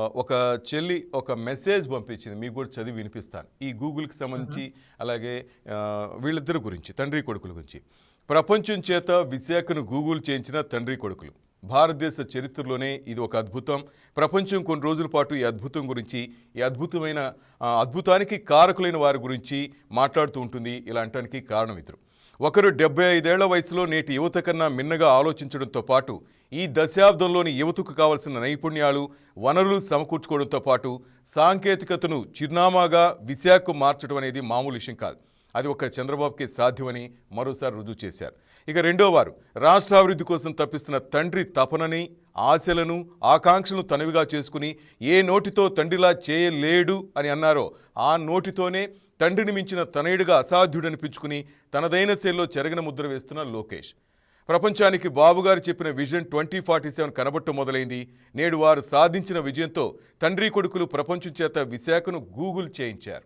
ఒక చెల్లి ఒక మెసేజ్ పంపించింది మీకు కూడా చదివి వినిపిస్తాను. ఈ గూగుల్కి సంబంధించి అలాగే వీళ్ళిద్దరి గురించి తండ్రి కొడుకుల గురించి. ప్రపంచం చేత విశాఖను గూగుల్ చేయించిన తండ్రి కొడుకులు. భారతదేశ చరిత్రలోనే ఇది ఒక అద్భుతం. ప్రపంచం కొన్ని రోజుల పాటు ఈ అద్భుతం గురించి ఈ అద్భుతమైన అద్భుతానికి కారకులైన వారి గురించి మాట్లాడుతూ ఉంటుంది. ఇలా అంటానికి కారణం ఇద్దరు. ఒకరు డెబ్బై ఐదేళ్ళ వయసులో నేటి యువత కన్నా మిన్నగా ఆలోచించడంతో పాటు ఈ దశాబ్దంలోని యువతకు కావలసిన నైపుణ్యాలు వనరులు సమకూర్చుకోవడంతో పాటు సాంకేతికతను చిరునామాగా విశాఖకు మార్చడం అనేది మామూలు విషయం కాదు. అది ఒక చంద్రబాబుకే సాధ్యమని మరోసారి రుజువు చేశారు. ఇక రెండో వారు రాష్ట్ర అభివృద్ధి కోసం తప్పిస్తున్న తండ్రి తపనని ఆశలను ఆకాంక్షలను తనవిగా చేసుకుని ఏ నోటితో తండ్రిలా చేయలేడు అని అన్నారో ఆ నోటితోనే తండ్రిని మించిన తనయుడిగా అసాధ్యుడనిపించుకుని తనదైన శైలిలో చెరగిన ముద్ర వేస్తున్న లోకేష్. ప్రపంచానికి బాబుగారు చెప్పిన విజన్ ట్వంటీ ఫార్టీ సెవెన్ కనబట్ట మొదలైంది. నేడు వారు సాధించిన విజయంతో తండ్రి కొడుకులు ప్రపంచం చేత విశాఖను గూగుల్ చేయించారు.